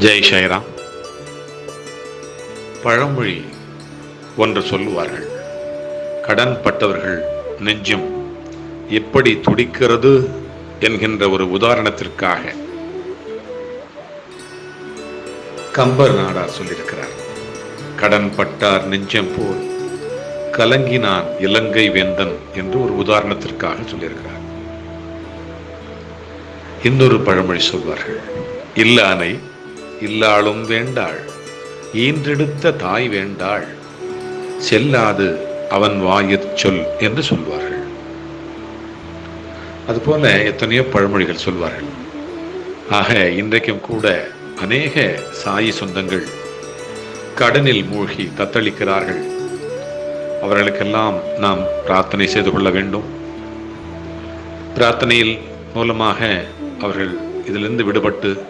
ஜெய் ஷைராம். பழமொழி ஒன்று சொல்லுவார்கள். கடன் பட்டவர்கள் நெஞ்சம் எப்படி துடிக்கிறது என்கின்ற ஒரு உதாரணத்திற்காக. கம்பர் நாடார் சொல்லியிருக்கிறார். கடன் பட்டார் நெஞ்சம் போல் கலங்கினான் இலங்கை வேந்தன் என்று ஒரு உதாரணத்திற்காக சொல்லியிருக்கிறார். இன்னொரு பழமொழி சொல்வார்கள். இல்லானை இல்லாளும் வேண்டாள். ஈன்றெடுத்த தாய் வேண்டாள். செல்லாது அவன் வாயிற் சொல் என்று சொல்வார்கள். அதுபோல எத்தனையோ பழமொழிகள் சொல்வார்கள். ஆக இன்றைக்கும் கூட அநேக சாயி சொந்தங்கள் கடனில் மூழ்கி தத்தளிக்கிறார்கள். அவர்களுக்கெல்லாம் நாம் பிரார்த்தனை செய்து கொள்ள வேண்டும். பிரார்த்தனையில் மூலமாக அவர்கள் இதிலிருந்து விடுபட்டு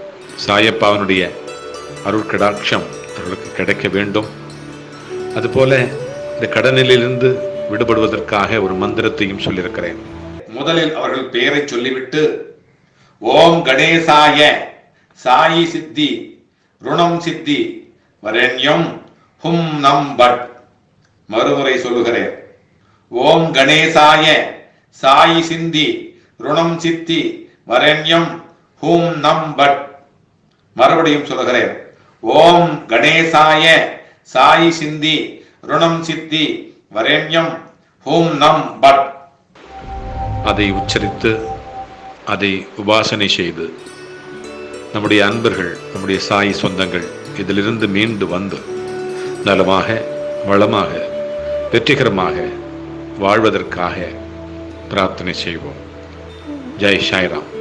சாயப்பாவனுடைய அருட்கடாட்சம் அவர்களுக்கு கிடைக்க வேண்டும். அதுபோல இந்த கடனிலிருந்து விடுபடுவதற்காக ஒரு மந்திரத்தையும் சொல்லியிருக்கிறேன். முதலில் அவர்கள் பெயரை சொல்லிவிட்டு ஓம் கணேசாய சாயி சித்தி ருணம் சித்தி வரண்யம் ஹும் நம் பட் மறுமுறை சொல்லுகிறேன். ஓம் கணேசாய சாயி சிந்தி ருணம் சித்தி வரண்யம் ஹூம் நம் பட் மறுபடியும் சொல்லுகிறேன். ஓம் கணேசாய சாயி சிந்தி ருணம் சித்தி வரேண்யம் ஹோம் நம் பட். அதை உச்சரித்து அதை உபாசனை செய்து நம்முடைய அன்பர்கள் நம்முடைய சாய் சொந்தங்கள் இதிலிருந்து மீண்டு வந்து நலமாக வளமாக வெற்றிகரமாக வாழ்வதற்காக பிரார்த்தனை செய்வோம். ஜெய் சாய்ராம்.